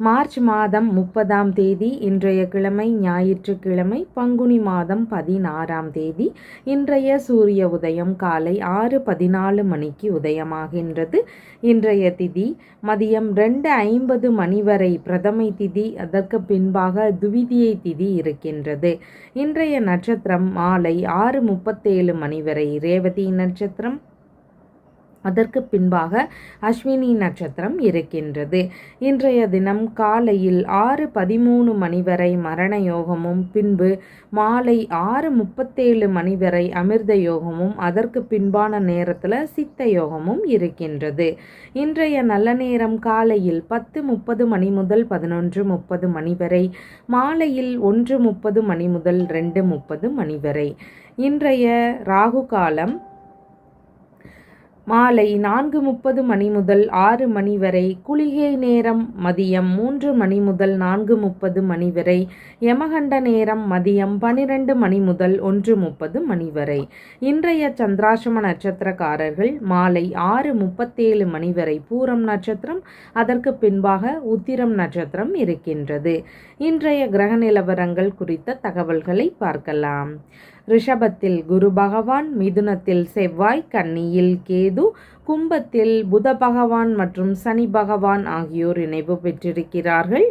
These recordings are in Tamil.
மார்ச் மாதம் முப்பதாம் தேதி இன்றைய கிழமை ஞாயிற்றுக்கிழமை பங்குனி மாதம் பதினாறாம் தேதி இன்றைய சூரிய உதயம் காலை ஆறு பதினாலு மணிக்கு உதயமாகின்றது. இன்றைய திதி மதியம் ரெண்டு ஐம்பது மணி வரை பிரதமை திதி அதற்கு பின்பாக துவிதியை திதி இருக்கின்றது. இன்றைய நட்சத்திரம் மாலை ஆறு முப்பத்தேழு மணி வரை ரேவதி நட்சத்திரம் அதற்கு பின்பாக அஸ்வினி நட்சத்திரம் இருக்கின்றது. இன்றைய தினம் காலையில் ஆறு பதிமூணு மணி வரை மரண யோகமும் பின்பு மாலை ஆறு முப்பத்தேழு மணி வரை அமிர்த யோகமும் அதற்கு பின்பான நேரத்தில் சித்த யோகமும் இருக்கின்றது. இன்றைய நல்ல நேரம் காலையில் பத்து முப்பது மணி முதல் பதினொன்று முப்பது மணி வரை மாலையில் ஒன்று முப்பது மணி முதல் ரெண்டு முப்பது மணி வரை. இன்றைய ராகு காலம் மாலை நான்கு முப்பது மணி முதல் ஆறு மணி வரை குளிகை நேரம் மதியம் மூன்று மணி முதல் நான்கு முப்பது மணி வரை யமகண்ட நேரம் மதியம் பனிரெண்டு மணி முதல் ஒன்று முப்பது மணி வரை. இன்றைய சந்திராசிரம நட்சத்திரக்காரர்கள் மாலை ஆறு முப்பத்தேழு மணி வரை பூரம் நட்சத்திரம் அதற்கு பின்பாக உத்திரம் நட்சத்திரம் இருக்கின்றது. இன்றைய கிரக நிலவரங்கள் குறித்த தகவல்களை பார்க்கலாம். ரிஷபத்தில் குரு பகவான் மிதுனத்தில் செவ்வாய் கன்னியில் கேது கும்பத்தில் புத பகவான் மற்றும் சனி பகவான் ஆகியோர் இணைவு பெற்றிருக்கிறார்கள்.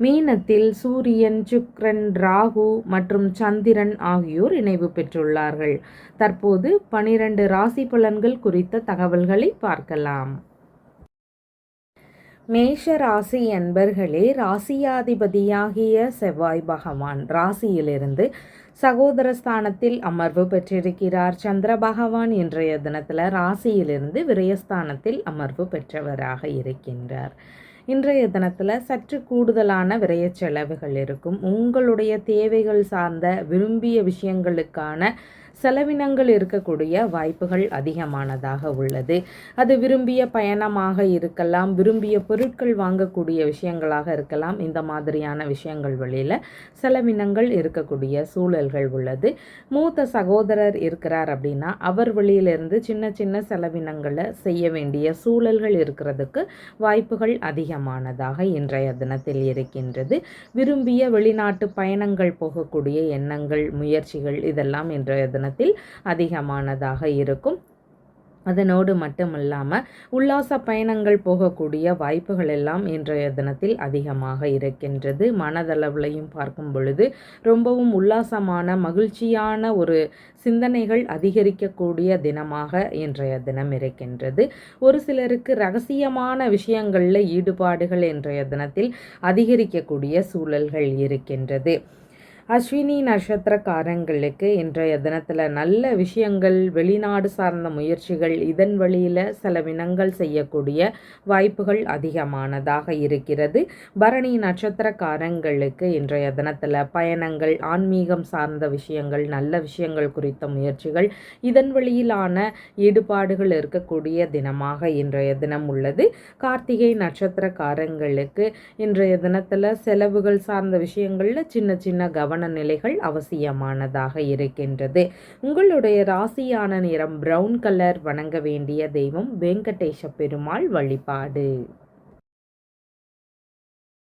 மீனத்தில் சூரியன் சுக்ரன் ராகு மற்றும் சந்திரன் ஆகியோர் இணைவு பெற்றுள்ளார்கள். தற்போது பனிரெண்டு ராசி பலன்கள் குறித்த தகவல்களை பார்க்கலாம். மேஷ ராசி என்பர்களே ராசியாதிபதியாகிய செவ்வாய் பகவான் ராசியிலிருந்து சகோதர ஸ்தானத்தில் அமர்வு பெற்றிருக்கிறார். சந்திர பகவான் இன்றைய தினத்தில் ராசியிலிருந்து விரயஸ்தானத்தில் அமர்வு பெற்றவராக இருக்கின்றார். இன்றைய தினத்தில் சற்று கூடுதலான விரய செலவுகள் இருக்கும். உங்களுடைய தேவைகள் சார்ந்த விரும்பிய விஷயங்களுக்கான செலவினங்கள் இருக்கக்கூடிய வாய்ப்புகள் அதிகமானதாக உள்ளது. அது விரும்பிய பயணமாக இருக்கலாம் விரும்பிய பொருட்கள் வாங்கக்கூடிய விஷயங்களாக இருக்கலாம். இந்த மாதிரியான விஷயங்கள் வழியில் செலவினங்கள் இருக்கக்கூடிய சூழல்கள் உள்ளது. மூத்த சகோதரர் இருக்கிறார் அப்படின்னா அவர் வழியிலிருந்து சின்ன சின்ன செலவினங்களை செய்ய வேண்டிய சூழல்கள் இருக்கிறதுக்கு வாய்ப்புகள் அதிகமானதாக இன்றைய தினத்தில் இருக்கின்றது. விரும்பிய வெளிநாட்டு பயணங்கள் போகக்கூடிய எண்ணங்கள் முயற்சிகள் இதெல்லாம் இன்றைய தினம் தினத்தில் அதிகமானதாக இருக்கும். அதனோடு மட்டுமல்லாமல் உல்லாச பயணங்கள் போகக்கூடிய வாய்ப்புகள் எல்லாம் இன்றைய தினத்தில் அதிகமாக இருக்கின்றது. மனதளவுலையும் பார்க்கும் பொழுது ரொம்பவும் உல்லாசமான மகிழ்ச்சியான ஒரு சிந்தனைகள் அதிகரிக்கக்கூடிய தினமாக இன்றைய தினம் இருக்கின்றது. ஒரு சிலருக்கு ரகசியமான விஷயங்களில் ஈடுபாடுகள் இன்றைய தினத்தில் அதிகரிக்கக்கூடிய சூழல்கள் இருக்கின்றது. அஸ்வினி நட்சத்திரக்காரங்களுக்கு இன்றைய தினத்தில் நல்ல விஷயங்கள் வெளிநாடு சார்ந்த முயற்சிகள் இதன் வழியில் சில வினங்கள் செய்யக்கூடிய வாய்ப்புகள் அதிகமானதாக இருக்கிறது. பரணி நட்சத்திரக்காரங்களுக்கு இன்றைய தினத்தில் பயணங்கள் ஆன்மீகம் சார்ந்த விஷயங்கள் நல்ல விஷயங்கள் குறித்த முயற்சிகள் இதன் வழியிலான ஈடுபாடுகள் இருக்கக்கூடிய தினமாக இன்றைய தினம் உள்ளது. கார்த்திகை நட்சத்திரக்காரங்களுக்கு இன்றைய தினத்தில் செலவுகள் சார்ந்த விஷயங்களில் சின்ன சின்ன கவனம் நிலைகள் அவசியமானதாக இருக்கின்றது. உங்களுடைய ராசியான நிறம் பிரவுன் கலர் வணங்க வேண்டிய தெய்வம் வெங்கடேஷ பெருமாள் வழிபாடு.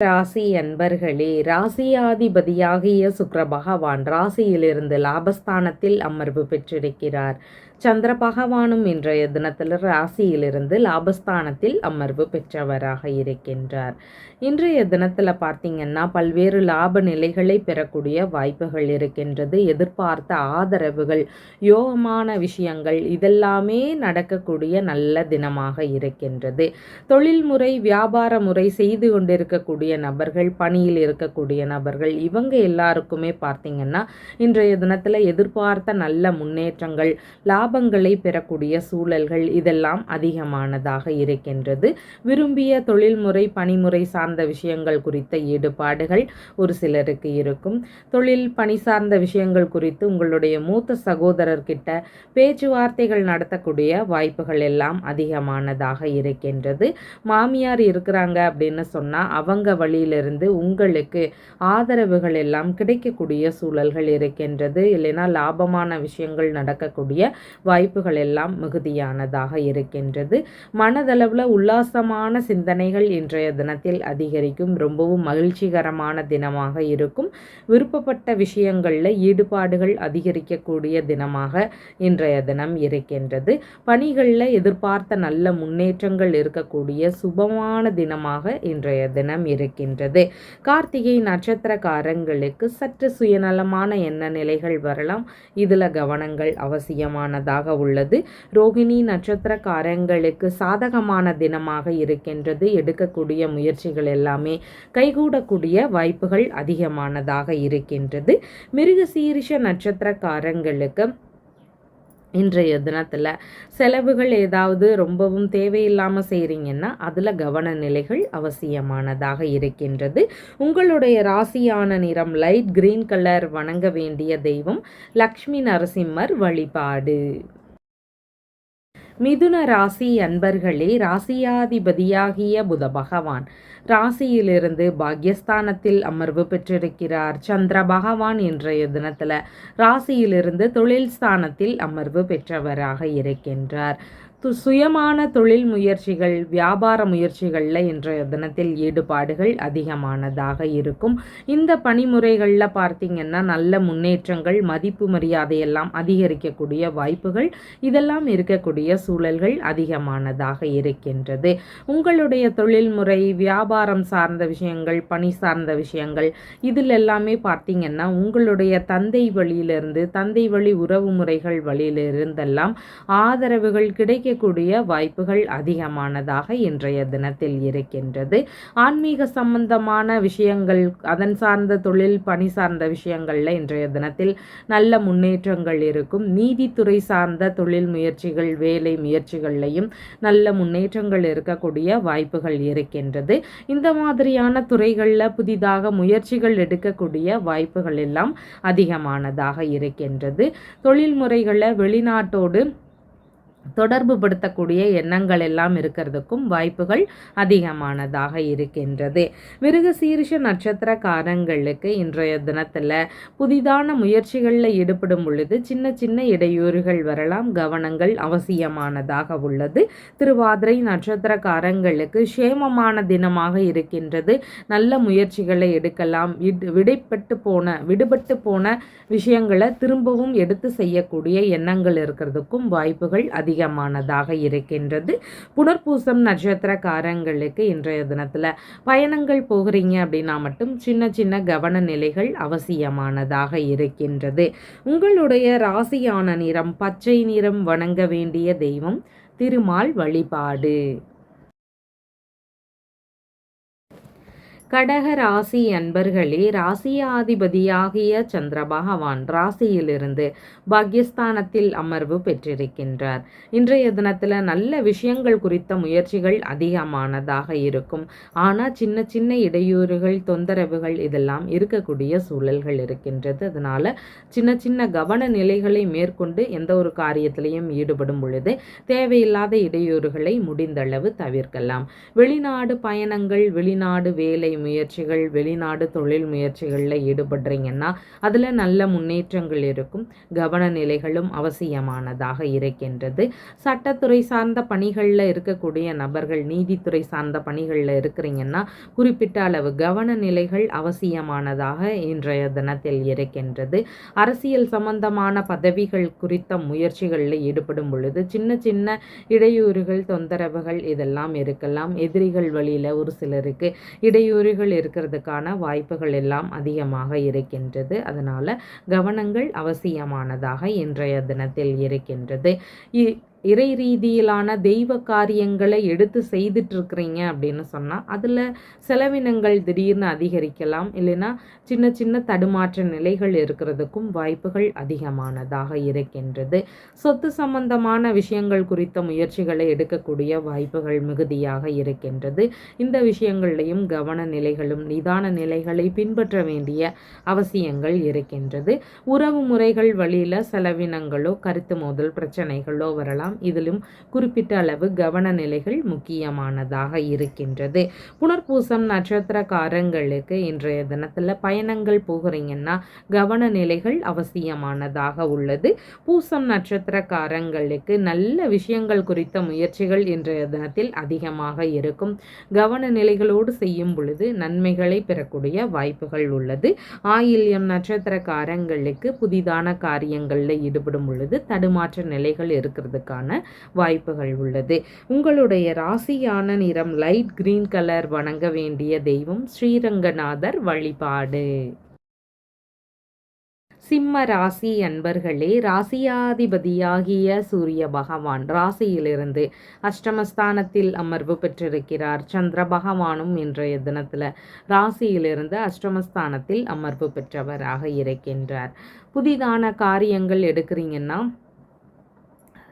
ராசி அன்பர்களே ராசியாதிபதியாகிய சுக்கர பகவான் ராசியிலிருந்து லாபஸ்தானத்தில் அமர்வு பெற்றிருக்கிறார். சந்திர பகவானும் இன்றைய தினத்தில் ராசியிலிருந்து லாபஸ்தானத்தில் அமர்வு பெற்றவராக இருக்கின்றார். இன்றைய தினத்தில் பார்த்தீங்கன்னா பல்வேறு லாப நிலைகளை பெறக்கூடிய வாய்ப்புகள் இருக்கின்றது. எதிர்பார்த்த ஆதரவுகள் யோகமான விஷயங்கள் இதெல்லாமே நடக்கக்கூடிய நல்ல தினமாக இருக்கின்றது. தொழில் முறை வியாபார முறை செய்து கொண்டிருக்கக்கூடிய இருக்கக்கூடிய நபர்கள் பணியில் இருக்கக்கூடிய நபர்கள் இவங்க எல்லாருக்குமே பார்த்திங்கன்னா இன்றைய தினத்தில் எதிர்பார்த்த நல்ல முன்னேற்றங்கள் லாபங்களை பெறக்கூடிய சூழல்கள் இதெல்லாம் அதிகமானதாக இருக்கின்றது. விரும்பிய தொழில்முறை பணிமுறை சார்ந்த விஷயங்கள் குறித்த ஈடுபாடுகள் ஒரு சிலருக்கு இருக்கும். தொழில் பணி சார்ந்த விஷயங்கள் குறித்து உங்களுடைய மூத்த சகோதரர்கிட்ட பேச்சுவார்த்தைகள் நடத்தக்கூடிய வாய்ப்புகள் எல்லாம் அதிகமானதாக இருக்கின்றது. மாமியார் இருக்கிறாங்க அப்படின்னு சொன்னால் அவங்க வழியிலிருந்து உங்களுக்கு ஆதரவுகள் எல்லாம் கிடைக்கக்கூடிய சூழல்கள் இருக்கின்றது. இல்லைன்னா லாபமான விஷயங்கள் நடக்கக்கூடிய வாய்ப்புகள் எல்லாம் மிகுதியானதாக இருக்கின்றது. மனதளவில் உல்லாசமான சிந்தனைகள் இன்றைய தினத்தில் அதிகரிக்கும். ரொம்பவும் மகிழ்ச்சிகரமான தினமாக இருக்கும். விருப்பப்பட்ட விஷயங்களில் ஈடுபாடுகள் அதிகரிக்கக்கூடிய தினமாக இன்றைய தினம் இருக்கின்றது. பணிகளில் எதிர்பார்த்த நல்ல முன்னேற்றங்கள் இருக்கக்கூடிய சுபமான தினமாக இன்றைய தினம் இருக்கின்றது கார்த்திகை நட்சத்திரக்காரங்களுக்கு சற்று சுயநலமான எண்ண நிலைகள் வரலாம். இதில் கவனங்கள் அவசியமானதாக உள்ளது. ரோகிணி நட்சத்திரக்காரங்களுக்கு சாதகமான தினமாக இருக்கின்றது. எடுக்கக்கூடிய முயற்சிகள் எல்லாமே கைகூடக்கூடிய வாய்ப்புகள் அதிகமானதாக இருக்கின்றது. மிருகசீரிஷ நட்சத்திரக்காரங்களுக்கு இன்றைய தினத்தில் செலவுகள் ஏதாவது ரொம்பவும் தேவையில்லாமல் செய்கிறீங்கன்னா அதில் கவன நிலைகள் அவசியமானதாக இருக்கின்றது. உங்களுடைய ராசியான நிறம் லைட் கிரீன் கலர் வணங்க வேண்டிய தெய்வம் லக்ஷ்மி நரசிம்மர் வழிபாடு. மிதுன ராசி அன்பர்களே ராசியாதிபதியாகிய புத பகவான். ராசியிலிருந்து பாக்யஸ்தானத்தில் அமர்வு பெற்றிருக்கிறார். சந்திர பகவான் இன்றைய தினத்தில் ராசியிலிருந்து தொழில் ஸ்தானத்தில் அமர்வு பெற்றவராக இருக்கின்றார். சுயமான தொழில் முயற்சிகள் வியாபார முயற்சிகளில் இன்றைய தினத்தில் ஈடுபாடுகள் அதிகமானதாக இருக்கும். இந்த பணிமுறைகளில் பார்த்திங்கன்னா நல்ல முன்னேற்றங்கள் மதிப்பு மரியாதையெல்லாம் அதிகரிக்கக்கூடிய வாய்ப்புகள் இதெல்லாம் இருக்கக்கூடிய சூழல்கள் அதிகமானதாக இருக்கின்றது. உங்களுடைய தொழில்முறை வியாபாரம் சார்ந்த விஷயங்கள் பணி சார்ந்த விஷயங்கள் இதில் எல்லாமே பார்த்திங்கன்னா உங்களுடைய தந்தை வழியிலிருந்து தந்தை வழி உறவு முறைகள் வழியிலிருந்தெல்லாம் ஆதரவுகள் கிடைக்க கிடைக்கக்கூடிய வாய்ப்புகள் அதிகமானதாக இன்றைய தினத்தில் இருக்கின்றது. ஆன்மீக சம்பந்தமான விஷயங்கள் அதன் சார்ந்த தொழில் பணி சார்ந்த விஷயங்களில் இன்றைய தினத்தில் நல்ல முன்னேற்றங்கள் இருக்கும். நீதித்துறை சார்ந்த தொழில் முயற்சிகள் வேலை முயற்சிகள்லையும் நல்ல முன்னேற்றங்கள் இருக்கக்கூடிய வாய்ப்புகள் இருக்கின்றது. இந்த மாதிரியான துறைகளில் புதிதாக முயற்சிகள் எடுக்கக்கூடிய வாய்ப்புகள் எல்லாம் அதிகமானதாக இருக்கின்றது. தொழில் முறைகளில் வெளிநாட்டோடு தொடர்பு படுத்தக்கூடிய எண்ணங்கள் எல்லாம் இருக்கிறதுக்கும் வாய்ப்புகள் அதிகமானதாக இருக்கின்றது. மிருக சீரிஷ நட்சத்திரக்காரங்களுக்கு இன்றைய தினத்தில் புதிதான முயற்சிகளில் ஈடுபடும் பொழுது சின்ன சின்ன இடையூறுகள் வரலாம் கவனங்கள் அவசியமானதாக உள்ளது. திருவாதிரை நட்சத்திரக்காரங்களுக்கு சேமமான தினமாக இருக்கின்றது. நல்ல முயற்சிகளை எடுக்கலாம். விடைப்பட்டு போன விடுபட்டு போன விஷயங்களை திரும்பவும் எடுத்து செய்யக்கூடிய எண்ணங்கள் இருக்கிறதுக்கும் வாய்ப்புகள் அதிகம் அதிகமானதாக இருக்கின்றது. புனர்பூசம் நட்சத்திரக்காரங்களுக்கு இன்றைய தினத்தில் பயணங்கள் போகிறீங்க அப்படின்னா மட்டும் சின்ன சின்ன கவன நிலைகள் அவசியமானதாக இருக்கின்றது. உங்களுடைய ராசியான நிறம் பச்சை நிறம் வணங்க வேண்டிய தெய்வம் திருமால் வழிபாடு. கடக ராசி அன்பர்களே ராசியாதிபதியாகிய சந்திர பகவான் ராசியிலிருந்து பாக்யஸ்தானத்தில் அமர்வு பெற்றிருக்கின்றார். இன்றைய தினத்தில் நல்ல விஷயங்கள் குறித்த முயற்சிகள் அதிகமானதாக இருக்கும். ஆனால் சின்ன சின்ன இடையூறுகள் தொந்தரவுகள் இதெல்லாம் இருக்கக்கூடிய சூழல்கள் இருக்கின்றது. அதனால் சின்ன சின்ன கவன நிலைகளை மேற்கொண்டு எந்த ஒரு காரியத்திலையும் ஈடுபடும் பொழுது தேவையில்லாத இடையூறுகளை முடிந்தளவு தவிர்க்கலாம். வெளிநாடு பயணங்கள் வெளிநாடு வேலை முயற்சிகள் வெளிநாடு தொழில் முயற்சிகளில் ஈடுபடுறீங்கன்னா அதில் நல்ல முன்னேற்றங்கள் இருக்கும். கவன நிலைகளும் அவசியமானதாக இருக்கின்றது. சட்டத்துறை சார்ந்த பணிகளில் இருக்கக்கூடிய நபர்கள் நீதித்துறை சார்ந்த பணிகளில் இருக்கிறீங்கன்னா குறிப்பிட்ட அளவு கவன நிலைகள் அவசியமானதாக இன்றைய தினத்தில் இருக்கின்றது. அரசியல் சம்பந்தமான பதவிகள் குறித்த முயற்சிகளில் ஈடுபடும் பொழுது சின்ன சின்ன இடையூறுகள் தொந்தரவுகள் இதெல்லாம் இருக்கலாம். எதிரிகள் வழியில் ஒரு சிலருக்கு இடையூறு இடையூறுகள் இருக்கிறதுக்கான வாய்ப்புகள் எல்லாம் அதிகமாக இருக்கின்றது. அதனால் கவனங்கள் அவசியமானதாக இன்றைய தினத்தில் இருக்கின்றது. இறை ரீதியிலான தெய்வ காரியங்களை எடுத்து செய்துட்ருக்குறீங்க அப்படின்னு சொன்னால் அதில் செலவினங்கள் திடீர்னு அதிகரிக்கலாம். இல்லைன்னா சின்ன சின்ன தடுமாற்ற நிலைகள் இருக்கிறதுக்கும் வாய்ப்புகள் அதிகமானதாக இருக்கின்றது. சொத்து சம்பந்தமான விஷயங்கள் குறித்த முயற்சிகளை எடுக்கக்கூடிய வாய்ப்புகள் மிகுதியாக இருக்கின்றது. இந்த விஷயங்கள்லையும் கவன நிலைகளும் நிதான நிலைகளை பின்பற்ற வேண்டிய அவசியங்கள் இருக்கின்றது. உறவு முறைகள் வழியில் செலவினங்களோ கருத்து மோதல் பிரச்சனைகளோ வரலாம். இதிலும் குறிப்பிட்ட அளவு கவன நிலைகள் முக்கியமானதாக இருக்கின்றது. புனர்பூசம் நட்சத்திரக்காரங்களுக்கு இன்றைய தினத்தில் பயணங்கள் போகிறீங்கன்னா கவன நிலைகள் அவசியமானதாக உள்ளது. பூசம் நட்சத்திரக்காரங்களுக்கு நல்ல விஷயங்கள் குறித்த முயற்சிகள் இன்றைய தினத்தில் அதிகமாக இருக்கும். கவன நிலைகளோடு செய்யும் பொழுது நன்மைகளை பெறக்கூடிய வாய்ப்புகள் உள்ளது. ஆயில்யம் நட்சத்திரக்காரங்களுக்கு புதிதான காரியங்களில் ஈடுபடும் பொழுது தடுமாற்ற நிலைகள் இருக்கிறதுக்காக வருவதற்கான வாய்ப்புகள் உள்ளது. உங்களுடைய ராசியான நிறம் லைட் கிரீன் கலர் வணங்க வேண்டிய தெய்வம் ஸ்ரீரங்கநாதர் வழிபாடு. சிம்ம ராசி அன்பர்களே ராசியாதிபதியாகிய சூரிய பகவான் ராசியிலிருந்து அஷ்டமஸ்தானத்தில் அமர்வு பெற்றிருக்கிறார். சந்திர பகவானும் இன்றைய தினத்தில் ராசியிலிருந்து அஷ்டமஸ்தானத்தில் அமர்வு பெற்றவராக இருக்கின்றார். புதிதான காரியங்கள் எடுக்கிறீங்கன்னா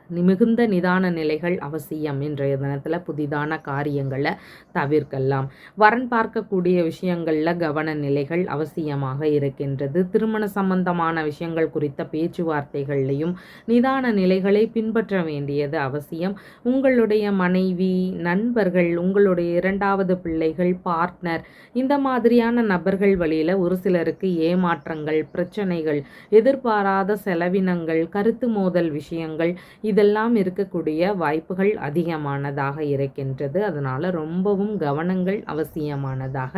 மிகுந்த நிதான நிலைகள் அவசியம் இன்றைய தினத்தில் புதிதான காரியங்களை தவிர்க்கலாம். வரன் பார்க்கக்கூடிய விஷயங்களில் கவன நிலைகள் அவசியமாக இருக்கின்றது. திருமண சம்பந்தமான விஷயங்கள் குறித்த பேச்சுவார்த்தைகள்லையும் நிதான நிலைகளை பின்பற்ற வேண்டியது அவசியம். உங்களுடைய மனைவி நண்பர்கள் உங்களுடைய இரண்டாவது பிள்ளைகள் பார்ட்னர் இந்த மாதிரியான நபர்கள் வழியில் ஒரு சிலருக்கு ஏமாற்றங்கள் பிரச்சனைகள் எதிர்பாராத செலவினங்கள் கருத்து மோதல் விஷயங்கள் இதெல்லாம் இருக்கக்கூடிய வாய்ப்புகள் அதிகமானதாக இருக்கின்றது. அதனால் ரொம்பவும் கவனங்கள் அவசியமானதாக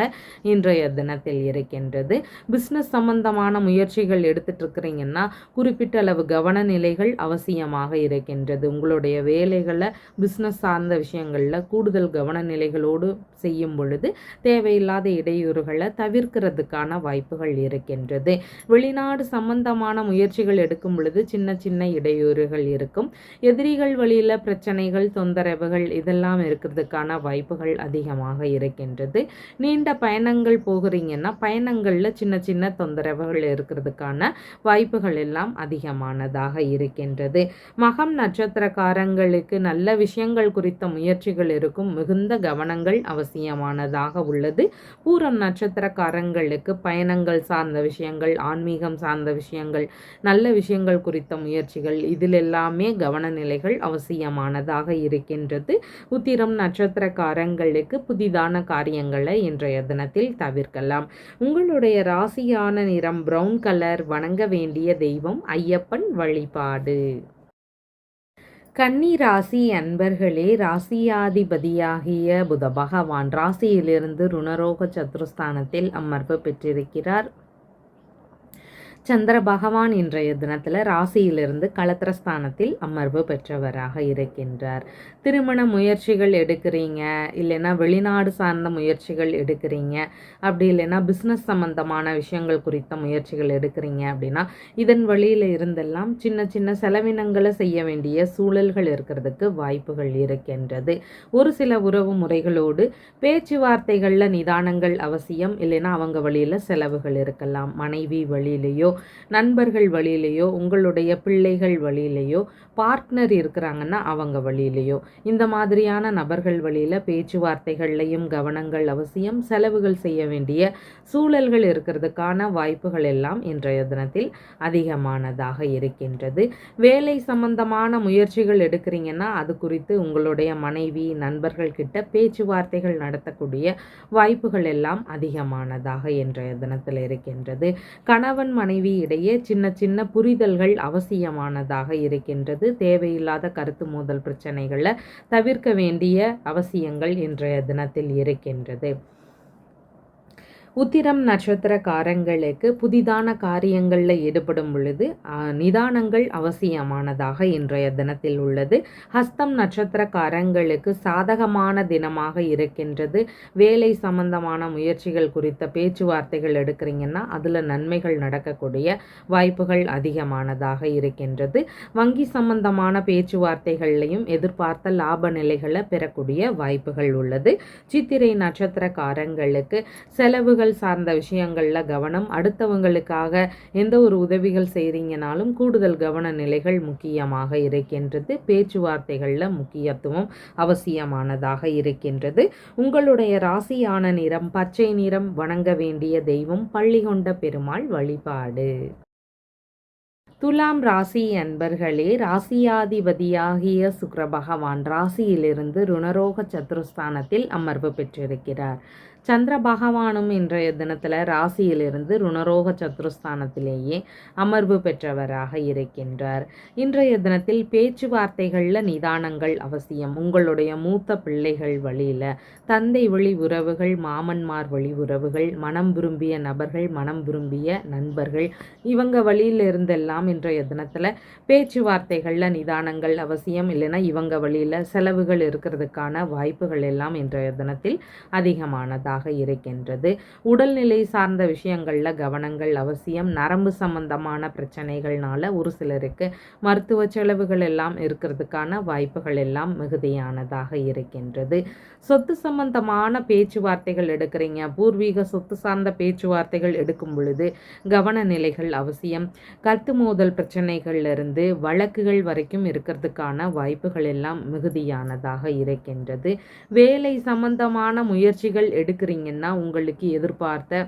இன்றைய தினத்தில் இருக்கின்றது. பிஸ்னஸ் சம்பந்தமான முயற்சிகள் எடுத்துட்ருக்கிறீங்கன்னா குறிப்பிட்ட அளவு கவன நிலைகள் அவசியமாக இருக்கின்றது. உங்களுடைய வேலைகளை பிஸ்னஸ் சார்ந்த விஷயங்களில் கூடுதல் கவன நிலைகளோடு செய்யும் பொழுது தேவையில்லாத இடையூறுகளை தவிர்க்கிறதுக்கான வாய்ப்புகள் இருக்கின்றது. வெளிநாடு சம்பந்தமான முயற்சிகள் எடுக்கும் பொழுது சின்ன சின்ன இடையூறுகள் இருக்கும். எதிரிகள் வழியில் பிரச்சனைகள் தொந்தரவுகள் இதெல்லாம் இருக்கிறதுக்கான வாய்ப்புகள் அதிகமாக இருக்கின்றது. நீண்ட பயணங்கள் போகிறீங்கன்னா பயணங்களில் சின்ன சின்ன தொந்தரவுகள் இருக்கிறதுக்கான வாய்ப்புகள் எல்லாம் அதிகமானதாக இருக்கின்றது. மகம் நட்சத்திரக்காரங்களுக்கு நல்ல விஷயங்கள் குறித்த முயற்சிகள் இருக்கும் மிகுந்த கவனங்கள் அவசியமானதாக உள்ளது. பூரம் நட்சத்திரக்காரங்களுக்கு பயணங்கள் சார்ந்த விஷயங்கள் ஆன்மீகம் சார்ந்த விஷயங்கள் நல்ல விஷயங்கள் குறித்த முயற்சிகள் இதில் எல்லாமே கவன நிலைகள் அவசியமானதாக இருக்கின்றது. உத்திரம் நட்சத்திரக்காரங்களுக்கு புதிதான காரியங்களை இன்றைய தினத்தில் தவிர்க்கலாம். உங்களுடைய ராசியான நிறம் பிரவுன் கலர் வணங்க வேண்டிய தெய்வம் ஐயப்பன் வழிபாடு. கன்னி ராசி அன்பர்களே ராசியாதிபதியாகிய புத பகவான் ராசியிலிருந்து ருணரோக சத்ருஸ்தானத்தில் அமர்வு பெற்றிருக்கிறார். சந்திர பகவான் இன்றைய தினத்தில் ராசியிலிருந்து கலத்திரஸ்தானத்தில் அமர்வு பெற்றவராக இருக்கின்றார். திருமண முயற்சிகள் எடுக்கிறீங்க இல்லைன்னா வெளிநாடு சார்ந்த முயற்சிகள் எடுக்கிறீங்க அப்படி இல்லைன்னா பிஸ்னஸ் சம்மந்தமான விஷயங்கள் குறித்த முயற்சிகள் எடுக்கிறீங்க அப்படின்னா இதன் வழியில் இருந்தெல்லாம் சின்ன சின்ன செலவினங்களை செய்ய வேண்டிய சூழல்கள் இருக்கிறதுக்கு வாய்ப்புகள் இருக்கின்றது. ஒரு சில உறவு முறைகளோடு பேச்சுவார்த்தைகளில் நிதானங்கள் அவசியம் இல்லைன்னா அவங்க வழியில் செலவுகள் இருக்கலாம். மனைவி வழியிலேயோ நண்பர்கள் வழியிலையோ உங்களுடைய பிள்ளைகள் வழியிலையோ பார்ட்னர் இருக்கிறாங்கன்னா அவங்க வழியிலையோ இந்த மாதிரியான நபர்கள் வழியில் பேச்சுவார்த்தைகள்லையும் கவனங்கள் அவசியம் செலவுகள் செய்ய வேண்டிய சூழல்கள் இருக்கிறதுக்கான வாய்ப்புகள் எல்லாம் இன்றைய தினத்தில் அதிகமானதாக இருக்கின்றது. வேலை சம்பந்தமான முயற்சிகள் எடுக்கிறீங்கன்னா அது குறித்து உங்களுடைய மனைவி நண்பர்கள் கிட்ட பேச்சுவார்த்தைகள் நடத்தக்கூடிய வாய்ப்புகள் எல்லாம் அதிகமானதாக இன்றைய தினத்தில் இருக்கின்றது. கணவன் மனைவி இடையே சின்ன சின்ன புரிதல்கள் அவசியமானதாக இருக்கின்றது. தேவையில்லாத கருத்து மோதல் பிரச்சனைகளை தவிர்க்க வேண்டிய அவசியங்கள் இன்றைய தினத்தில் இருக்கின்றது. உத்திரம் நட்சத்திரக்காரங்களுக்கு புதிதான காரியங்களில் ஈடுபடும் பொழுது நிதானங்கள் அவசியமானதாக இன்றைய தினத்தில் உள்ளது. ஹஸ்தம் நட்சத்திரக்காரங்களுக்கு சாதகமான தினமாக இருக்கின்றது. வேலை சம்பந்தமான முயற்சிகள் குறித்த பேச்சுவார்த்தைகள் எடுக்கிறீங்கன்னா அதில் நன்மைகள் நடக்கக்கூடிய வாய்ப்புகள் அதிகமானதாக இருக்கின்றது. வங்கி சம்பந்தமான பேச்சுவார்த்தைகள்லையும் எதிர்பார்த்த லாப நிலைகளை பெறக்கூடிய வாய்ப்புகள் உள்ளது. சித்திரை நட்சத்திரக்காரங்களுக்கு செலவுகள் உறவுகள் சார்ந்த விஷயங்களில் கவனம் அடுத்தவங்களுக்காக எந்த ஒரு உதவிகள் செய்கிறீங்கனாலும் கூடுதல் கவன நிலைகள் முக்கியமாக இருக்கின்றது. பேச்சுவார்த்தைகளில் முக்கியத்துவம் அவசியமானதாக இருக்கின்றது. உங்களுடைய ராசியான நிறம் பச்சை நிறம் வணங்க வேண்டிய தெய்வம் பள்ளி கொண்ட பெருமாள் வழிபாடு. துலாம் ராசி அன்பர்களே ராசியாதிபதியாகிய சுக்கர பகவான் ராசியிலிருந்து ருணரோக சத்துருஸ்தானத்தில் அமர்வு பெற்றிருக்கிறார். சந்திர பகவானும் இன்றைய தினத்தில் ராசியிலிருந்து ருணரோக சத்ருஸ்தானத்திலேயே அமர்வு பெற்றவராக இருக்கின்றார். இன்றைய தினத்தில் பேச்சுவார்த்தைகளில் நிதானங்கள் அவசியம். உங்களுடைய மூத்த பிள்ளைகள் வழியில் தந்தை வழி உறவுகள் மாமன்மார் வழி உறவுகள் மனம் விரும்பிய நபர்கள் மனம் விரும்பிய நண்பர்கள் இவங்க வழியில் இருந்தெல்லாம் இன்றைய தினத்தில் பேச்சுவார்த்தைகளில் நிதானங்கள் அவசியம். இல்லைன்னா இவங்க வழியில் செலவுகள் இருக்கிறதுக்கான வாய்ப்புகள் எல்லாம் இன்றைய தினத்தில் அதிகமானதாக உள்ளதாக இருக்கின்றது. உடல்நிலை சார்ந்த விஷயங்களில் கவனங்கள் அவசியம். நரம்பு சம்பந்தமான பிரச்சனைகள்னால ஒரு சிலருக்கு மருத்துவ செலவுகள் எல்லாம் இருக்கிறதுக்கான வாய்ப்புகள் எல்லாம் மிகுதியானதாக இருக்கின்றது. சொத்து சம்பந்தமான பேச்சுவார்த்தைகள் எடுக்கிறீங்க. பூர்வீக சொத்து சார்ந்த பேச்சுவார்த்தைகள் எடுக்கும் பொழுது கவன நிலைகள் அவசியம். கத்து மோதல் பிரச்சனைகள்லிருந்து வழக்குகள் வரைக்கும் இருக்கிறதுக்கான வாய்ப்புகள் எல்லாம் மிகுதியானதாக இருக்கின்றது. வேலை சம்பந்தமான முயற்சிகள் எடுக்க இருக்கிறீங்கன்னா உங்களுக்கு எதிர்பார்த்த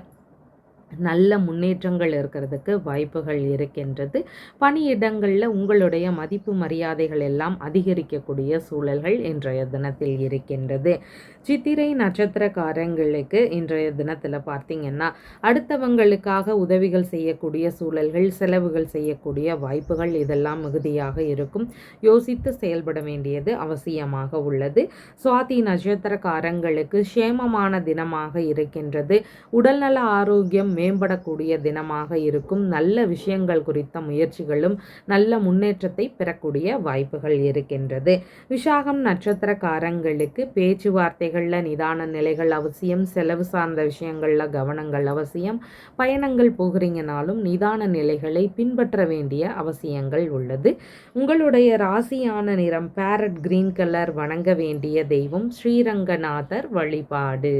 நல்ல முன்னேற்றங்கள் இருக்கிறதுக்கு வாய்ப்புகள் இருக்கின்றது. பணியிடங்களில் உங்களுடைய மதிப்பு மரியாதைகள் எல்லாம் அதிகரிக்கக்கூடிய சூழல்கள் இன்றைய தினத்தில் இருக்கின்றது. சித்திரை நட்சத்திரக்காரங்களுக்கு இன்றைய தினத்தில் பார்த்தீங்கன்னா அடுத்தவங்களுக்காக உதவிகள் செய்யக்கூடிய சூழல்கள் செலவுகள் செய்யக்கூடிய வாய்ப்புகள் இதெல்லாம் மிகுதியாக இருக்கும். யோசித்து செயல்பட வேண்டியது அவசியமாக உள்ளது. சுவாதி நட்சத்திரக்காரங்களுக்கு சேமமான தினமாக இருக்கின்றது. உடல்நல ஆரோக்கியம் மேம்படக்கூடிய தினமாக இருக்கும். நல்ல விஷயங்கள் குறித்த முயற்சிகளும் நல்ல முன்னேற்றத்தை பெறக்கூடிய வாய்ப்புகள் இருக்கின்றது. விசாகம் நட்சத்திரக்காரங்களுக்கு பேச்சுவார்த்தைகளில் நிதான நிலைகள் அவசியம். செலவு சார்ந்த விஷயங்களில் கவனங்கள் அவசியம். பயணங்கள் போகிறீங்கனாலும் நிதான நிலைகளை பின்பற்ற வேண்டிய அவசியங்கள் உள்ளது. உங்களுடைய ராசியான நிறம் பேரட் கிரீன் கலர் வணங்க வேண்டிய தெய்வம் ஸ்ரீரங்கநாதர் வழிபாடு.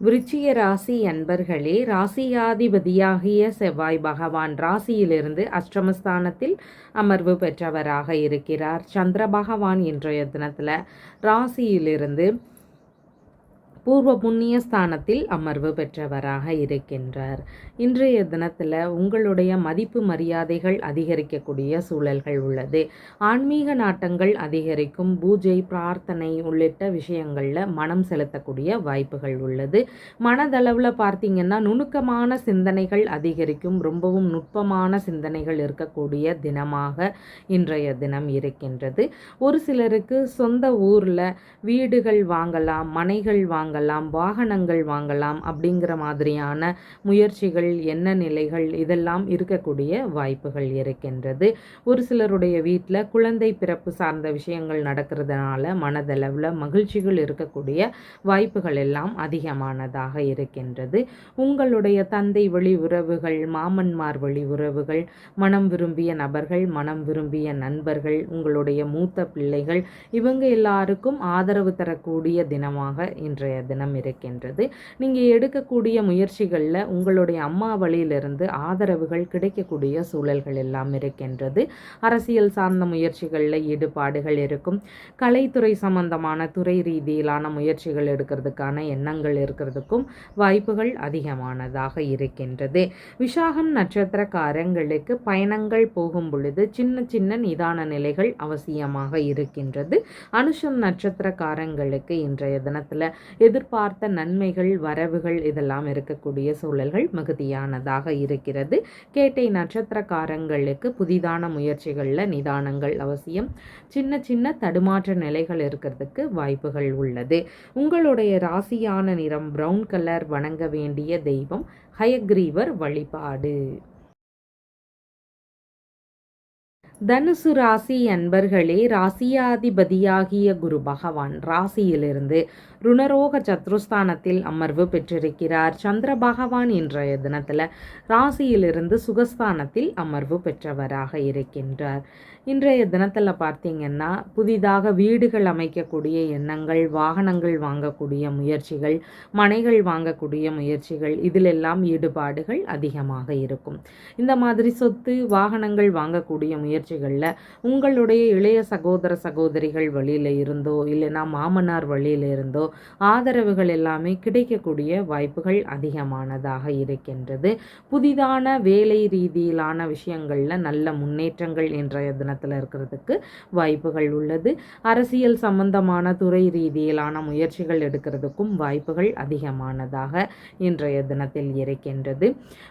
விருச்சிய ராசி அன்பர்களே ராசியாதிபதியாகிய செவ்வாய் பகவான் ராசியிலிருந்து அஷ்டமஸ்தானத்தில் அமர்வு பெற்றவராக இருக்கிறார். சந்திர பகவான் இன்றைய தினத்தில் ராசியிலிருந்து பூர்வ புண்ணிய ஸ்தானத்தில் அமர்வு பெற்றவராக இருக்கின்றார். இன்றைய தினத்தில் உங்களுடைய மதிப்பு மரியாதைகள் அதிகரிக்கக்கூடிய சூழல்கள் உள்ளது. ஆன்மீக நாட்டங்கள் அதிகரிக்கும் பூஜை பிரார்த்தனை உள்ளிட்ட விஷயங்களில் மனம் செலுத்தக்கூடிய வாய்ப்புகள் உள்ளது. மனதளவில் பார்த்தீங்கன்னா நுணுக்கமான சிந்தனைகள் அதிகரிக்கும் ரொம்பவும் நுட்பமான சிந்தனைகள் இருக்கக்கூடிய தினமாக இன்றைய தினம் இருக்கின்றது. ஒரு சிலருக்கு சொந்த ஊரில் வீடுகள் வாங்கலாம் மனைகள் வாங்க வாங்கலாம் வாகனங்கள் வாங்கலாம் அப்படிங்கிற மாதிரியான முயற்சிகள் என்ன நிலைகள் இதெல்லாம் இருக்கக்கூடிய வாய்ப்புகள் இருக்கின்றது. ஒரு சிலருடைய வீட்டில் குழந்தை பிறப்பு சார்ந்த விஷயங்கள் நடக்கிறதுனால மனதளவில் மகிழ்ச்சிகள் இருக்கக்கூடிய வாய்ப்புகள் எல்லாம் அதிகமானதாக இருக்கின்றது. உங்களுடைய தந்தை வழி உறவுகள் மாமன்மார் வழி உறவுகள் மனம் விரும்பிய நபர்கள் மனம் விரும்பிய நண்பர்கள் உங்களுடைய மூத்த பிள்ளைகள் இவங்க எல்லாருக்கும் ஆதரவு தரக்கூடிய தினமாக இன்றைய தினம் இருக்கின்றது. நீங்கள் எடுக்கக்கூடிய முயற்சிகளில் உங்களுடைய அம்மா வழியிலிருந்து ஆதரவுகள் கிடைக்கக்கூடிய சூழல்கள் எல்லாம் இருக்கின்றது. அரசியல் சார்ந்த முயற்சிகளில் ஈடுபாடுகள் இருக்கும். கலைத்துறை சம்பந்தமான துறை ரீதியிலான முயற்சிகள் எடுக்கிறதுக்கான எண்ணங்கள் இருக்கிறதுக்கும் வாய்ப்புகள் அதிகமானதாக இருக்கின்றது. விசாகம் நட்சத்திரக்காரங்களுக்கு பயணங்கள் போகும் பொழுது சின்ன சின்ன நிதான நிலைகள் அவசியமாக இருக்கின்றது. அனுஷம் நட்சத்திரக்காரங்களுக்கு இன்றைய தினத்தில் எது எதிர்பார்த்த நன்மைகள் வரவுகள் இதெல்லாம் இருக்கக்கூடிய சூழல்கள் மிகுதியானதாக இருக்கிறது. கேட்டை நட்சத்திரக்காரங்களுக்கு புதிதான முயற்சிகளில் நிதானங்கள் அவசியம். சின்ன சின்ன தடுமாற்ற நிலைகள் இருக்கிறதுக்கு வாய்ப்புகள் உள்ளது. உங்களுடைய ராசியான நிறம் பிரவுன் கலர் வணங்க வேண்டிய தெய்வம் ஹயக்ரீவர் வழிபாடு. தனுசு ராசி அன்பர்களே ராசியாதிபதியாகிய குரு பகவான் ராசியிலிருந்து ருணரோக சத்ருஸ்தானத்தில் அமர்வு பெற்றிருக்கிறார். சந்திர பகவான் இன்றைய தினத்தில் ராசியிலிருந்து சுகஸ்தானத்தில் அமர்வு பெற்றவராக இருக்கின்றார். இன்றைய தினத்தில் பார்த்தீங்கன்னா புதிதாக வீடுகள் அமைக்கக்கூடிய எண்ணங்கள் வாகனங்கள் வாங்கக்கூடிய முயற்சிகள் மனைகள் வாங்கக்கூடிய முயற்சிகள் இதிலெல்லாம் ஈடுபாடுகள் அதிகமாக இருக்கும். இந்த மாதிரி சொத்து வாகனங்கள் வாங்கக்கூடிய முயற்சிகளில் உங்களுடைய இளைய சகோதர சகோதரிகள் வழியில் இருந்தோ இல்லைனா மாமனார் வழியில் இருந்தோ ஆதரவுகள் எல்லாமே கிடைக்கக்கூடிய வாய்ப்புகள் அதிகமானதாக இருக்கின்றது. புதிதான வேலை ரீதியிலான விஷயங்களில் நல்ல முன்னேற்றங்கள் இன்றைய தினத்தில் ஸ்தானத்தில் இருக்கிறதுக்கு வாய்ப்புகள் உள்ளது. அரசியல் சம்பந்தமான துறை ரீதியிலான முயற்சிகள் எடுக்கிறதுக்கும் வாய்ப்புகள் அதிகமானதாக இன்றைய தினத்தில் இருக்கின்றது.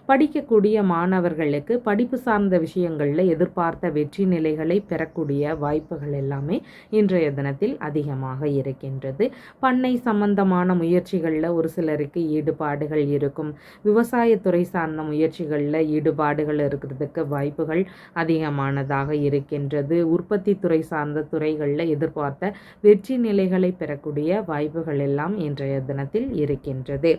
படிக்கக்கூடிய மாணவர்களுக்கு படிப்பு சார்ந்த விஷயங்களில் எதிர்பார்த்த வெற்றி நிலைகளை பெறக்கூடிய வாய்ப்புகள் எல்லாமே இன்றைய தினத்தில் அதிகமாக இருக்கின்றது. பண்ணை சம்பந்தமான முயற்சிகளில் ஒரு சிலருக்கு ஈடுபாடுகள் இருக்கும். விவசாயத்துறை சார்ந்த முயற்சிகளில் ஈடுபாடுகள் இருக்கிறதுக்கு வாய்ப்புகள் அதிகமானதாக இருக்கின்றது. இருக்கின்றது. உற்பத்தி துறை சார்ந்த துறைகளில் எதிர்பார்த்த வெற்றி நிலைகளை பெறக்கூடிய வாய்ப்புகள் எல்லாம் இன்றைய தினத்தில் இருக்கின்றது.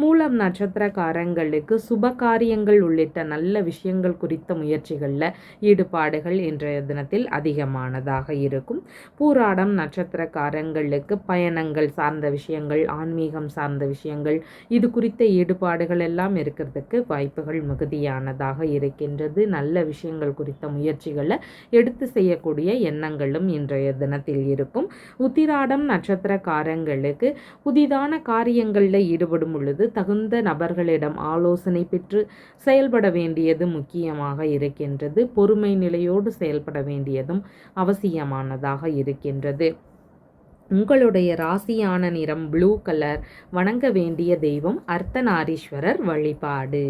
மூலம் நட்சத்திரக்காரங்களுக்கு சுப காரியங்கள் உள்ளிட்ட நல்ல விஷயங்கள் குறித்த முயற்சிகளில் ஈடுபாடுகள் இன்றைய தினத்தில் அதிகமானதாக இருக்கும். பூராடம் நட்சத்திரக்காரங்களுக்கு பயணங்கள் சார்ந்த விஷயங்கள் ஆன்மீகம் சார்ந்த விஷயங்கள் இது குறித்த ஈடுபாடுகள் எல்லாம் இருக்கிறதுக்கு வாய்ப்புகள் மிகுதியானதாக இருக்கின்றது. நல்ல விஷயங்கள் குறித்த முயற்சிகளை எடுத்து செய்யக்கூடிய எண்ணங்களும் இன்றைய தினத்தில் இருக்கும். உத்திராடம் நட்சத்திரக்காரங்களுக்கு புதிதான காரியங்களில் ஈடுபடும் பொழுது என்பது தகுந்த நபர்களிடம் ஆலோசனை பெற்று செயல்பட வேண்டியது முக்கியமாக இருக்கின்றது. பொறுமை நிலையோடு செயல்பட வேண்டியதும் அவசியமானதாக இருக்கின்றது. உங்களுடைய ராசியான நிறம் ப்ளூ கலர் வணங்க வேண்டிய தெய்வம் அர்த்தநாரீஸ்வரர் வழிபாடு.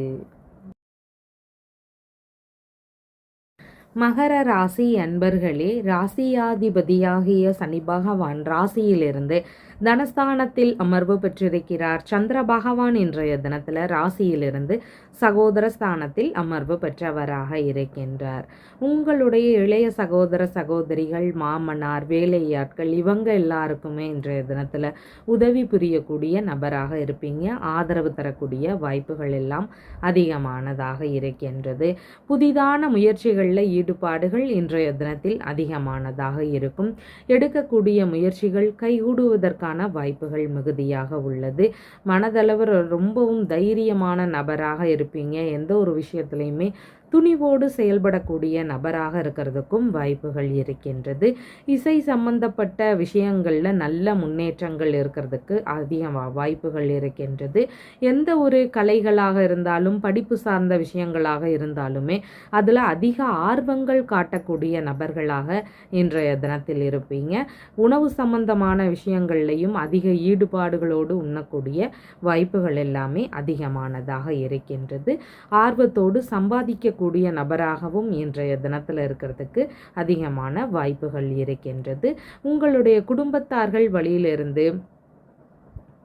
மகர ராசி அன்பர்களே ராசியாதிபதியாகிய சனி பகவான் ராசியிலிருந்து தனஸ்தானத்தில் அமர்வு பெற்றிருக்கிறார். சந்திர பகவான் இன்றைய தினத்தில் ராசியிலிருந்து சகோதர ஸ்தானத்தில் அமர்வு பெற்றவராக இருக்கின்றார். உங்களுடைய இளைய சகோதர சகோதரிகள் மாமனார் வேலையாட்கள் இவங்க எல்லாருக்குமே இன்றைய தினத்தில் உதவி புரியக்கூடிய நபராக இருப்பீங்க. ஆதரவு தரக்கூடிய வாய்ப்புகள் எல்லாம் அதிகமானதாக இருக்கின்றது. புதிதான முயற்சிகளில் ஈடுபாடுகள் இன்றைய தினத்தில் அதிகமானதாக இருக்கும். எடுக்கக்கூடிய முயற்சிகள் கைகூடுவதற்கான வாய்ப்புகள் மிகுதியாக உள்ளது. மனதளவு ரொம்பவும் தைரியமான நபராக இருப்பீங்க. எந்த ஒரு விஷயத்துலையுமே துணிவோடு செயல்படக்கூடிய நபராக இருக்கிறதுக்கும் வாய்ப்புகள் இருக்கின்றது. இசை சம்பந்தப்பட்ட விஷயங்களில் நல்ல முன்னேற்றங்கள் இருக்கிறதுக்கு அதிக வாய்ப்புகள் இருக்கின்றது. எந்த ஒரு கலைகளாக இருந்தாலும் படிப்பு சார்ந்த விஷயங்களாக இருந்தாலுமே அதில் அதிக ஆர்வங்கள் காட்டக்கூடிய நபர்களாக இன்றைய தினத்தில் இருப்பீங்க. உணவு சம்பந்தமான விஷயங்கள்லையும் அதிக ஈடுபாடுகளோடு உண்ணக்கூடிய வாய்ப்புகள் எல்லாமே அதிகமானதாக இருக்கின்றது. ஆர்வத்தோடு சம்பாதிக்க கூடிய நபராகவும் இன்றைய தினத்தில் இருக்கிறதுக்கு அதிகமான வாய்ப்புகள் இருக்கின்றது. உங்களுடைய குடும்பத்தார்கள் வழியிலிருந்து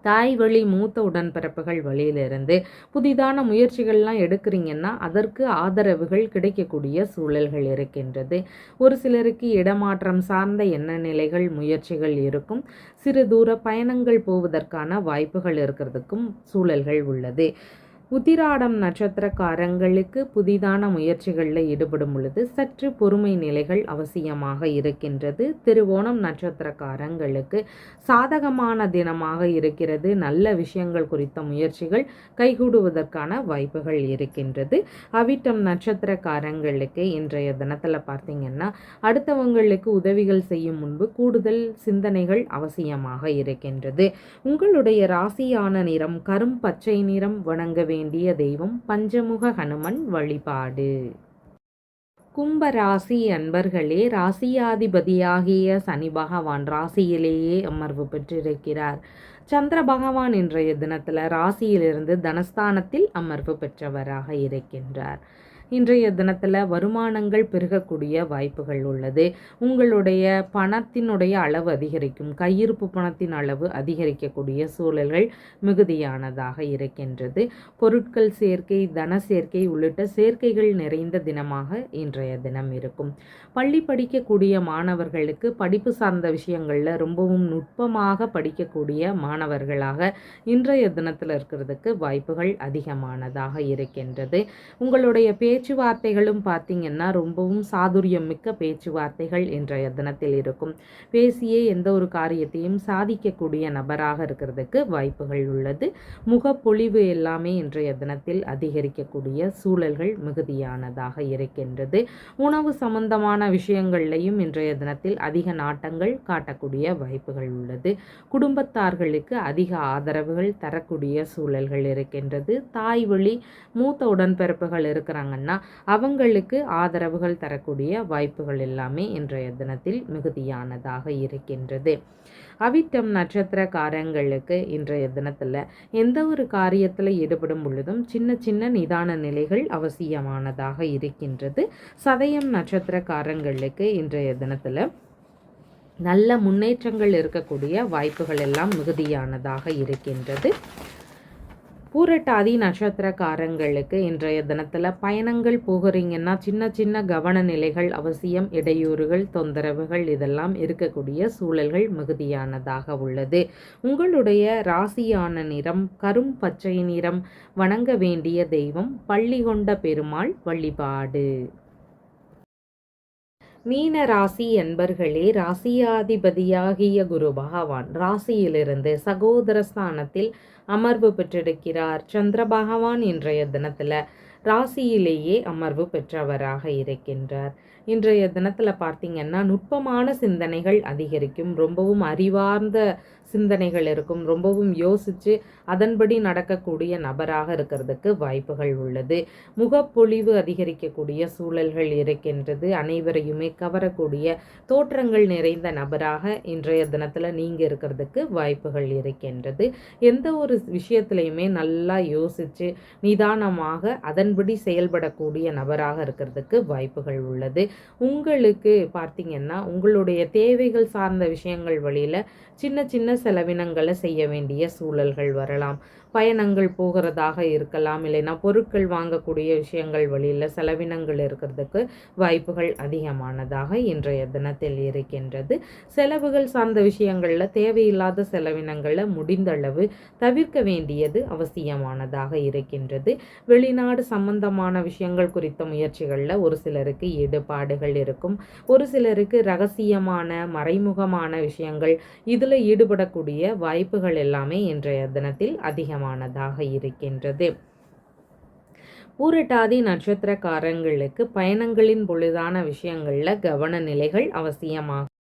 தாய் வழி மூத்த உடன்பிறப்புகள் வழியிலிருந்து புதிதான முயற்சிகள்லாம் எடுக்கிறீங்கன்னா அதற்கு ஆதரவுகள் கிடைக்கக்கூடிய சூழல்கள் இருக்கின்றது. ஒரு சிலருக்கு இடமாற்றம் சார்ந்த எண்ண நிலைகள் முயற்சிகள் இருக்கும். சிறு தூர பயணங்கள் போவதற்கான வாய்ப்புகள் இருக்கிறதுக்கும் சூழல்கள் உள்ளது. உத்திராடம் நட்சத்திரக்காரங்களுக்கு புதிதான முயற்சிகளில் ஈடுபடும் பொழுது சற்று பொறுமை நிலைகள் அவசியமாக இருக்கின்றது. திருவோணம் நட்சத்திரக்காரங்களுக்கு சாதகமான தினமாக இருக்கிறது. நல்ல விஷயங்கள் குறித்த முயற்சிகள் கைகூடுவதற்கான வாய்ப்புகள் இருக்கின்றது. அவிட்டம் நட்சத்திரக்காரங்களுக்கு இன்றைய தினத்தில் பார்த்தீங்கன்னா அடுத்தவங்களுக்கு உதவிகள் செய்யும் முன்பு கூடுதல் சிந்தனைகள் அவசியமாக இருக்கின்றது. உங்களுடைய ராசியான நிறம் கரும் பச்சை நிறம் வணங்க வேண்டிய தெய்வம் பஞ்சமுக ஹனுமன் வழிபாடு. கும்ப ராசி அன்பர்களே ராசியாதிபதியாகிய சனி பகவான் ராசியிலேயே அமர்வு பெற்றிருக்கிறார். சந்திர பகவான் இன்றைய தினத்தில் ராசியிலிருந்து தனஸ்தானத்தில் அமர்வு பெற்றவராக இருக்கின்றார். இன்றைய தினத்தில் வருமானங்கள் பெருகக்கூடிய வாய்ப்புகள் உள்ளது. உங்களுடைய பணத்தினுடைய அளவு அதிகரிக்கும் கையிருப்பு பணத்தின் அளவு அதிகரிக்கக்கூடிய சூழல்கள் மிகுதியானதாக இருக்கின்றது. பொருட்கள் சேர்க்கை தன சேர்க்கை உள்ளிட்ட சேர்க்கைகள் நிறைந்த தினமாக இன்றைய தினம் இருக்கும். பள்ளி படிக்கக்கூடிய மாணவர்களுக்கு படிப்பு சார்ந்த விஷயங்களில் ரொம்பவும் நுட்பமாக படிக்கக்கூடிய மாணவர்களாக இன்றைய தினத்தில் இருக்கிறதுக்கு வாய்ப்புகள் அதிகமானதாக இருக்கின்றது. உங்களுடைய பே பேச்சுவார்த்தைகளும் பார்த்திங்கன்னா ரொம்பவும் சாதுரியம் மிக்க பேச்சுவார்த்தைகள் இன்றைய தினத்தில் இருக்கும். பேசியே எந்த ஒரு காரியத்தையும் சாதிக்கக்கூடிய நபராக இருக்கிறதுக்கு வாய்ப்புகள் உள்ளது. முகப்பொழிவு எல்லாமே இன்றைய தினத்தில் அதிகரிக்கக்கூடிய சூழல்கள் மிகுதியானதாக இருக்கின்றது. உணவு சம்பந்தமான விஷயங்கள்லையும் இன்றைய தினத்தில் அதிக நாட்டங்கள் காட்டக்கூடிய வாய்ப்புகள் உள்ளது. குடும்பத்தார்களுக்கு அதிக ஆதரவுகள் தரக்கூடிய சூழல்கள் இருக்கின்றது. தாய் வழி மூத்த உடன்பிறப்புகள் இருக்கிறாங்கன்னா அப்படின்னா அவங்களுக்கு ஆதரவுகள் தரக்கூடிய வாய்ப்புகள் எல்லாமே இன்றைய தினத்தில் மிகுதியானதாக இருக்கின்றது. அவிட்டம் நட்சத்திரக்காரங்களுக்கு இன்றைய தினத்தில் எந்த ஒரு காரியத்தில் ஈடுபடும் பொழுதும் சின்ன சின்ன நிதான நிலைகள் அவசியமானதாக இருக்கின்றது. சதயம் நட்சத்திரக்காரங்களுக்கு இன்றைய தினத்தில் நல்ல முன்னேற்றங்கள் இருக்கக்கூடிய வாய்ப்புகள் எல்லாம் மிகுதியானதாக இருக்கின்றது. பூரட்டாதி நட்சத்திரக்காரங்களுக்கு இன்றைய தினத்தில் பயணங்கள் போகிறீங்கன்னா சின்ன சின்ன கவன நிலைகள் அவசியம் இடையூறுகள் தொந்தரவுகள் இதெல்லாம் இருக்கக்கூடிய சூழல்கள் மிகுதியானதாக உள்ளது. உங்களுடைய ராசியான நிறம் கரும் பச்சை நிறம் வணங்க வேண்டிய தெய்வம் பள்ளி கொண்ட பெருமாள் வழிபாடு. மீன ராசி என்பர்களே ராசியாதிபதியாகிய குரு பகவான் ராசியிலிருந்து சகோதர ஸ்தானத்தில் அமர்வு பெற்றிருக்கிறார். சந்திர பகவான் இன்றைய தினத்தில் ராசியிலேயே அமர்வு பெற்றவராக இருக்கின்றார். இன்றைய தினத்தில் பார்த்தீங்கன்னா நுட்பமான சிந்தனைகள் அதிகரிக்கும் ரொம்பவும் அறிவார்ந்த சிந்தனைகள் இருக்கும். ரொம்பவும் யோசித்து அதன்படி நடக்கக்கூடிய நபராக இருக்கிறதுக்கு வாய்ப்புகள் உள்ளது. முகப்பொழிவு அதிகரிக்கக்கூடிய சூழல்கள் இருக்கின்றது. அனைவரையுமே கவரக்கூடிய தோற்றங்கள் நிறைந்த நபராக இன்றைய தினத்தில் நீங்கள் இருக்கிறதுக்கு வாய்ப்புகள் இருக்கின்றது. எந்த ஒரு விஷயத்துலையுமே நல்லா யோசித்து நிதானமாக அதன்படி செயல்படக்கூடிய நபராக இருக்கிறதுக்கு வாய்ப்புகள் உள்ளது. உங்களுக்கு பார்த்தீங்கன்னா உங்களுடைய தேவைகள் சார்ந்த விஷயங்கள் வழியில் சின்ன சின்ன செலவினங்களை செய்ய வேண்டிய சூழல்கள் வரலாம். பயணங்கள் போகிறதாக இருக்கலாம். இல்லைன்னா பொருட்கள் வாங்கக்கூடிய விஷயங்கள் வழியில் செலவினங்கள் இருக்கிறதுக்கு வாய்ப்புகள் அதிகமானதாக இன்றைய தினத்தில் இருக்கின்றது. செலவுகள் சார்ந்த விஷயங்களில் தேவையில்லாத செலவினங்களை முடிந்தளவு தவிர்க்க வேண்டியது அவசியமானதாக இருக்கின்றது. வெளிநாடு சம்பந்தமான விஷயங்கள் குறித்த முயற்சிகளில் ஒரு சிலருக்கு ஈடுபாடுகள் இருக்கும். ஒரு சிலருக்கு ரகசியமான மறைமுகமான விஷயங்கள். இதில் ஈடுபடக்கூடிய வாய்ப்புகள் எல்லாமே இன்றைய தினத்தில் அதிகமானதாக இருக்கின்றது. பூரட்டாதி நட்சத்திரக்காரங்களுக்கு பயணங்களின் பொழுதான விஷயங்களில் கவன நிலைகள் அவசியமாகும்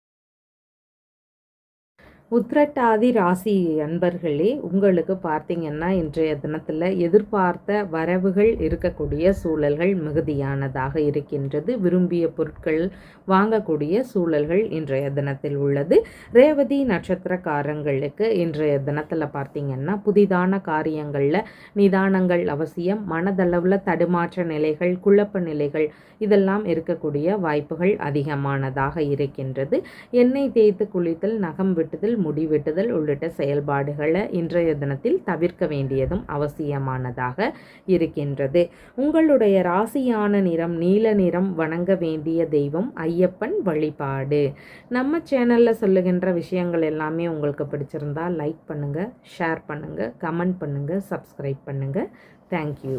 உத்ரட்டாதி ராசி அன்பர்களே உங்களுக்கு பார்த்தீங்கன்னா இன்றைய தினத்தில் எதிர்பார்த்த வரவுகள் இருக்கக்கூடிய சூழல்கள் மிகுதியானதாக இருக்கின்றது. விரும்பிய பொருட்கள் வாங்கக்கூடிய சூழல்கள் இன்றைய தினத்தில் உள்ளது. ரேவதி நட்சத்திரக்காரங்களுக்கு இன்றைய தினத்தில் பார்த்தீங்கன்னா புதிதான காரியங்களில் நிதானங்கள் அவசியம் மனதளவில் தடுமாற்ற நிலைகள் குழப்ப நிலைகள் இதெல்லாம் இருக்கக்கூடிய வாய்ப்புகள் அதிகமானதாக இருக்கின்றது. எண்ணெய் தேய்த்து குளித்தல் நகம் விட்டுதல் முடிவெட்டுதல் உள்ளிட்ட செயல்பாடுகளை இன்றைய தினத்தில் தவிர்க்க வேண்டியதும் அவசியமானதாக இருக்கின்றது. உங்களுடைய ராசியான நிறம் நீல நிறம் வணங்க வேண்டிய தெய்வம் ஐயப்பன் வழிபாடு. நம்ம சேனலில் சொல்லுகின்ற விஷயங்கள் எல்லாமே உங்களுக்கு பிடிச்சிருந்தா லைக் பண்ணுங்கள் ஷேர் பண்ணுங்கள் கமெண்ட் பண்ணுங்கள் சப்ஸ்கிரைப் பண்ணுங்கள் தேங்க்யூ